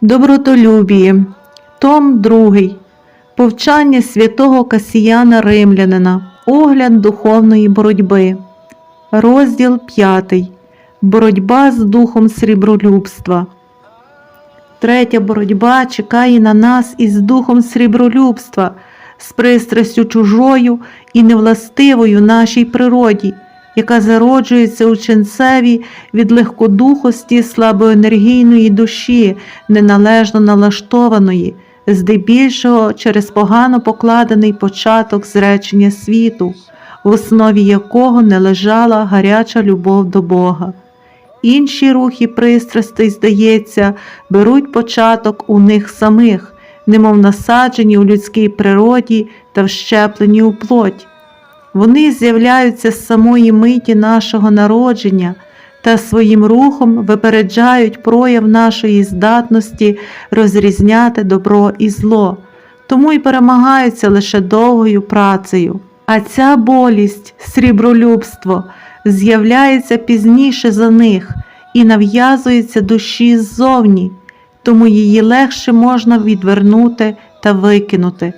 Добротолюбіє, Том 2. Повчання святого Касіяна Римлянина. Огляд духовної боротьби. Розділ 5. Боротьба з духом срібролюбства. Третя боротьба чекає на нас із духом срібролюбства, з пристрастю чужою і невластивою нашій природі, яка зароджується у ченцеві від легкодухості слабоенергійної душі, неналежно налаштованої, здебільшого через погано покладений початок зречення світу, в основі якого не лежала гаряча любов до Бога. Інші рухи пристрастей, здається, беруть початок у них самих, немов насаджені у людській природі та вщеплені у плоть. Вони з'являються з самої миті нашого народження та своїм рухом випереджають прояв нашої здатності розрізняти добро і зло, тому й перемагаються лише довгою працею. А ця болість, срібролюбство, з'являється пізніше за них і нав'язується душі ззовні, тому її легше можна відвернути та викинути.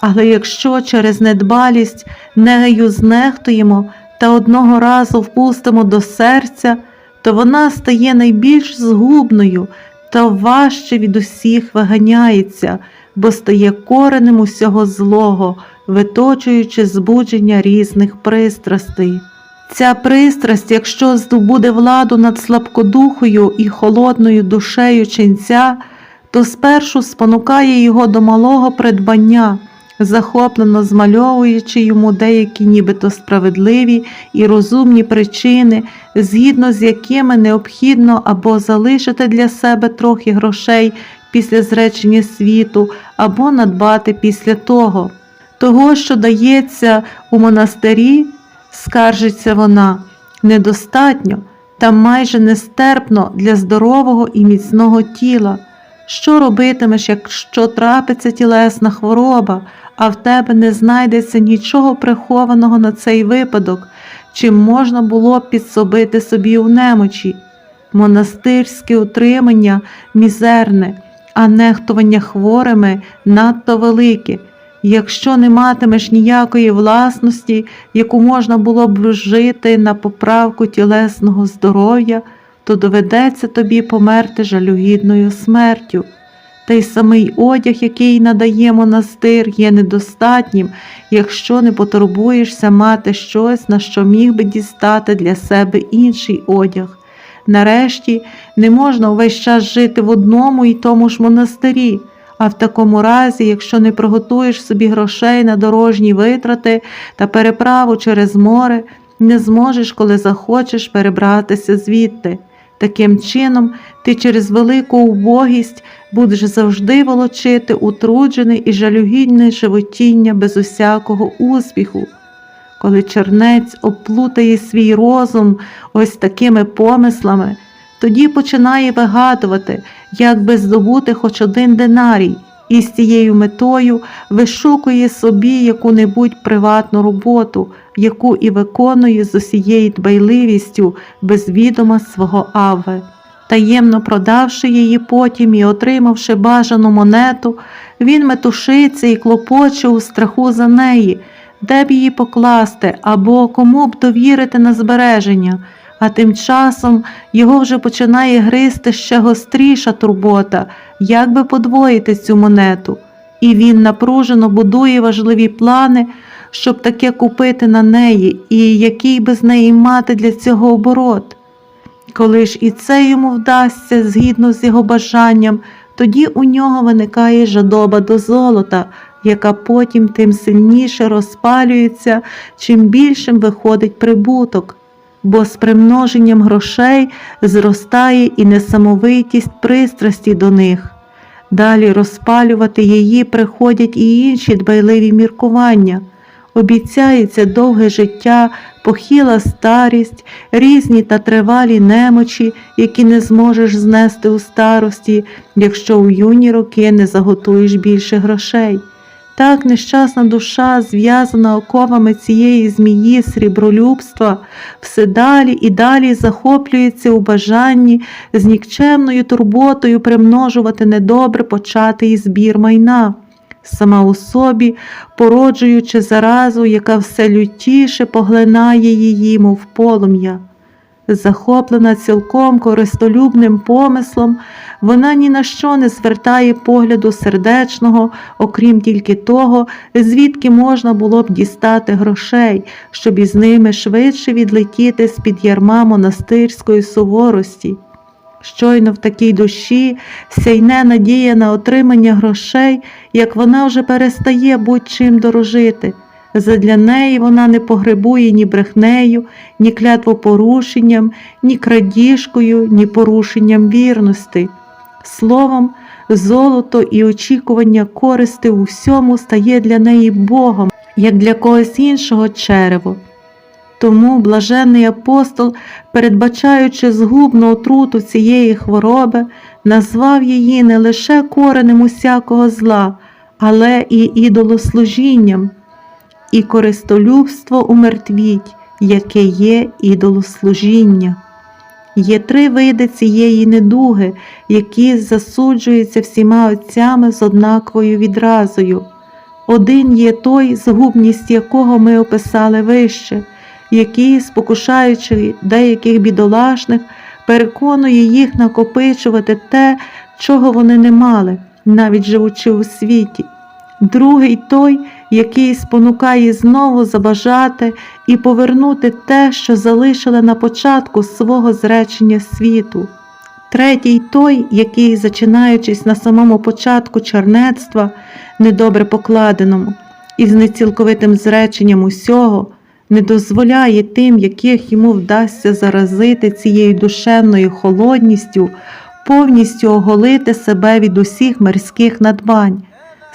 Але якщо через недбалість нею знехтуємо та одного разу впустимо до серця, то вона стає найбільш згубною та важче від усіх виганяється, бо стає коренем усього злого, виточуючи збудження різних пристрастей. Ця пристрасть, якщо здобуде владу над слабкодухою і холодною душею ченця, то спершу спонукає його до малого придбання, захоплено змальовуючи йому деякі нібито справедливі і розумні причини, згідно з якими необхідно або залишити для себе трохи грошей після зречення світу, або надбати після того. Того, що дається у монастирі, скаржиться вона, недостатньо та майже нестерпно для здорового і міцного тіла. Що робитимеш, якщо трапиться тілесна хвороба, а в тебе не знайдеться нічого прихованого на цей випадок, чим можна було б підсобити собі у немочі? Монастирське утримання мізерне, а нехтування хворими надто велике. Якщо не матимеш ніякої власності, яку можна було б вжити на поправку тілесного здоров'я, то доведеться тобі померти жалюгідною смертю. Та й самий одяг, який надає монастир, є недостатнім, якщо не потурбуєшся мати щось, на що міг би дістати для себе інший одяг. Нарешті не можна увесь час жити в одному і тому ж монастирі. А в такому разі, якщо не приготуєш собі грошей на дорожні витрати та переправу через море, не зможеш, коли захочеш перебратися звідти. Таким чином, ти через велику убогість будеш завжди волочити утруджене і жалюгідне животіння без усякого успіху. Коли чернець оплутає свій розум ось такими помислами, тоді починає вигадувати, як би здобути хоч один динарій, і з цією метою вишукує собі яку-небудь приватну роботу, яку і виконує з усією дбайливістю без відома свого Аве. Таємно продавши її потім і отримавши бажану монету, він метушиться і клопоче у страху за неї, де б її покласти або кому б довірити на збереження а тим часом його вже починає гризти ще гостріша турбота, як би подвоїти цю монету, і він напружено будує важливі плани, щоб таке купити на неї, і який би з неї мати для цього оборот. Коли ж і це йому вдасться згідно з його бажанням, тоді у нього виникає жадоба до золота, яка потім тим сильніше розпалюється, чим більшим виходить прибуток бо з примноженням грошей зростає і несамовитість пристрасті до них. Далі розпалювати її приходять і інші дбайливі міркування. Обіцяється довге життя, похіла старість, різні та тривалі немочі, які не зможеш знести у старості, якщо у юні роки не заготуєш більше грошей. Так нещасна душа, зв'язана оковами цієї змії срібролюбства, все далі і далі захоплюється у бажанні з нікчемною турботою примножувати недобре початий збір майна, сама у собі, породжуючи заразу, яка все лютіше поглинає її, мов полум'я. Захоплена цілком користолюбним помислом, вона ні на що не звертає погляду сердечного, окрім тільки того, звідки можна було б дістати грошей, щоб із ними швидше відлетіти з-під ярма монастирської суворості. Щойно в такій душі сяйне надія на отримання грошей, як вона вже перестає будь-чим дорожити. Задля неї вона не погребує ні брехнею, ні клятвопорушенням, ні крадіжкою, ні порушенням вірності. Словом, золото і очікування користи у всьому стає для неї Богом, як для когось іншого черево. Тому блаженний апостол, передбачаючи згубну отруту цієї хвороби, назвав її не лише коренем усякого зла, але і ідолослужінням, і користолюбство умертвіть, яке є ідолослужіння. Є три види цієї недуги, які засуджуються всіма отцями з однаковою відразою. Один є той, згубність якого ми описали вище, який, спокушаючи деяких бідолашних, переконує їх накопичувати те, чого вони не мали, навіть живучи у світі. Другий той, який спонукає знову забажати і повернути те, що залишили на початку свого зречення світу. Третій той, який, зачинаючись на самому початку чернецтва, недобре покладеному, і з нецілковитим зреченням усього, не дозволяє тим, яких йому вдасться заразити цією душевною холодністю, повністю оголити себе від усіх мирських надбань,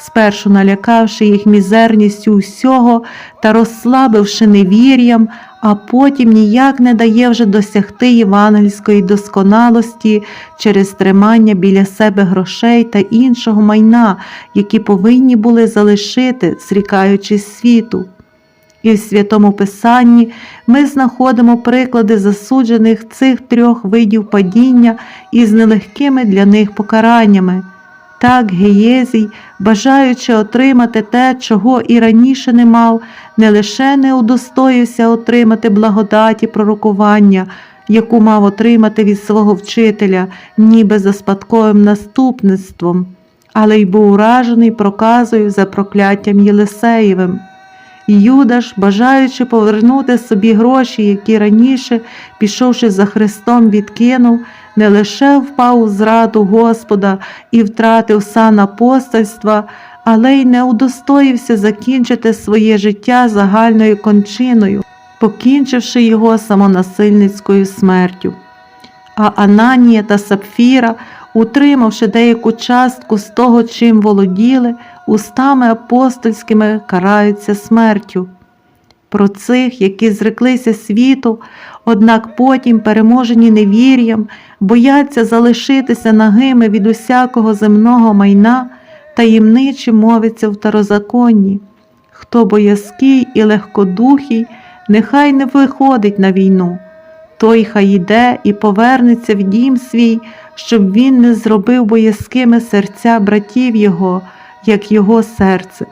спершу налякавши їх мізерністю усього та розслабивши невір'ям, а потім ніяк не дає вже досягти євангельської досконалості через тримання біля себе грошей та іншого майна, які повинні були залишити, зрікаючись світу. І в Святому Писанні ми знаходимо приклади засуджених цих трьох видів падіння із нелегкими для них покараннями. Так Геєзій, бажаючи отримати те, чого і раніше не мав, не лише не удостоївся отримати благодаті пророкування, яку мав отримати від свого вчителя, ніби за спадковим наступництвом, але й був уражений проказою за прокляттям Єлисеєвим. Юда ж, бажаючи повернути собі гроші, які раніше, пішовши за Христом, відкинув, не лише впав у зраду Господа і втратив сан апостольства, але й не удостоївся закінчити своє життя загальною кончиною, покінчивши його самонасильницькою смертю. А Ананія та Сапфіра, утримавши деяку частку з того, чим володіли, устами апостольськими караються смертю. Про цих, які зреклися світу, однак потім, переможені невір'ям, бояться залишитися нагими від усякого земного майна, таємниче мовиться в старозаконні. Хто боязкий і легкодухий, нехай не виходить на війну, той хай іде і повернеться в дім свій, щоб він не зробив боязкими серця братів його, як його серце.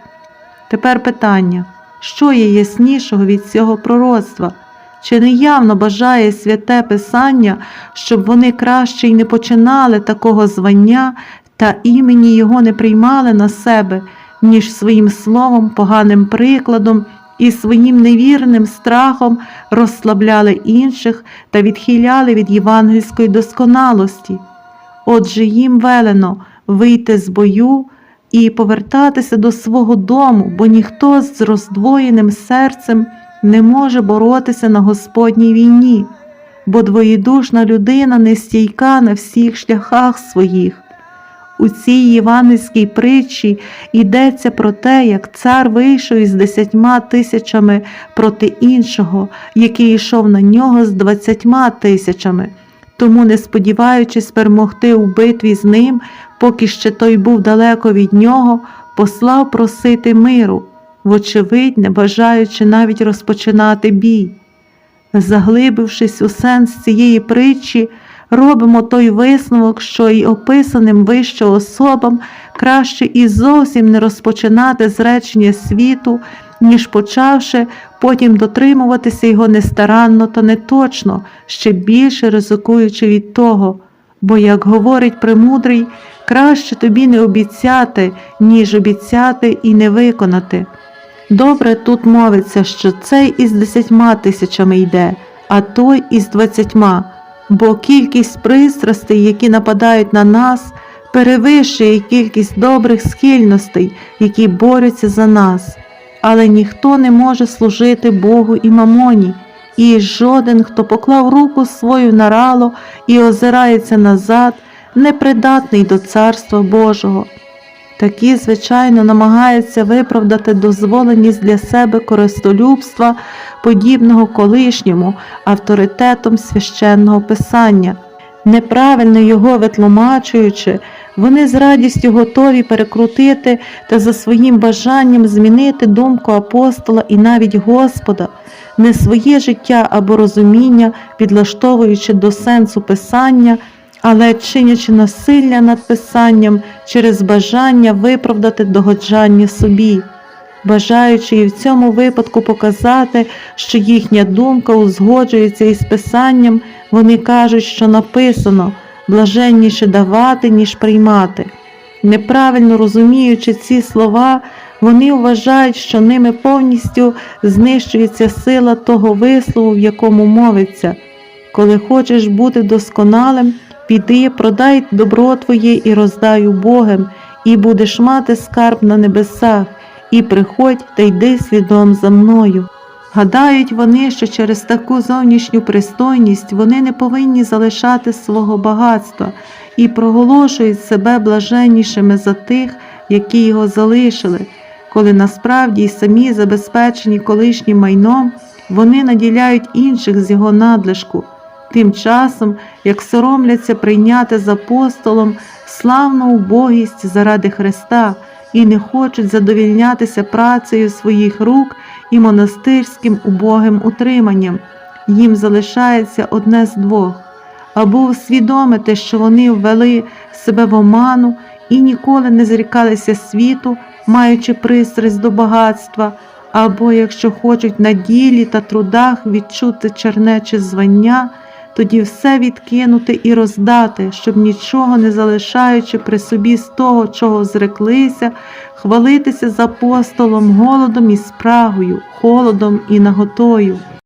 Тепер питання, що є яснішого від цього пророцтва? Чи не явно бажає святе Писання, щоб вони краще й не починали такого звання та імені його не приймали на себе, ніж своїм словом, поганим прикладом і своїм невірним страхом розслабляли інших та відхиляли від євангельської досконалості? Отже, їм велено вийти з бою і повертатися до свого дому, бо ніхто з роздвоєним серцем не може боротися на Господній війні, бо двоєдушна людина нестійка на всіх шляхах своїх. У цій євангельській притчі йдеться про те, як цар вийшов із десятьма тисячами проти іншого, який йшов на нього з двадцятьма тисячами. Тому, не сподіваючись перемогти у битві з ним, поки ще той був далеко від нього, послав просити миру, вочевидь, не бажаючи навіть розпочинати бій. Заглибившись у сенс цієї притчі, робимо той висновок, що й описаним вище особам краще і зовсім не розпочинати з речення світу, ніж почавши, потім дотримуватися його нестаранно та неточно, ще більше ризикуючи від того. Бо, як говорить премудрий, краще тобі не обіцяти, ніж обіцяти і не виконати. Добре тут мовиться, що цей із десятьма тисячами йде, а той із двадцятьма, бо кількість пристрастей, які нападають на нас, перевищує кількість добрих схильностей, які борються за нас. Але ніхто не може служити Богу і мамоні, і жоден, хто поклав руку свою на рало і озирається назад, непридатний до Царства Божого. Такі, звичайно, намагаються виправдати дозволеність для себе користолюбства, подібного колишньому авторитетом священного писання. Неправильно його витлумачуючи, вони з радістю готові перекрутити та за своїм бажанням змінити думку апостола і навіть Господа, не своє життя або розуміння, підлаштовуючи до сенсу писання, але чинячи насилля над писанням через бажання виправдати догоджання собі, бажаючи і в цьому випадку показати, що їхня думка узгоджується із писанням, вони кажуть, що написано блаженніше давати, ніж приймати. Неправильно розуміючи ці слова, вони вважають, що ними повністю знищується сила того вислову, в якому мовиться. Коли хочеш бути досконалим, піди, продай добро твоє і роздай убогим, і будеш мати скарб на небесах, і приходь та йди слідом за мною. Гадають вони, що через таку зовнішню пристойність вони не повинні залишати свого багатства і проголошують себе блаженнішими за тих, які його залишили, коли насправді й самі забезпечені колишнім майном, вони наділяють інших з його надлишку. Тим часом, як соромляться прийняти з апостолом славну убогість заради Христа і не хочуть задовільнятися працею своїх рук і монастирським убогим утриманням, їм залишається одне з двох або усвідомити, що вони ввели себе в оману і ніколи не зрікалися світу, маючи пристрасть до багатства, або, якщо хочуть на ділі та трудах відчути чернече звання, тоді все відкинути і роздати, щоб нічого не залишаючи при собі з того, чого зреклися, хвалитися з апостолом голодом і спрагою, холодом і наготою.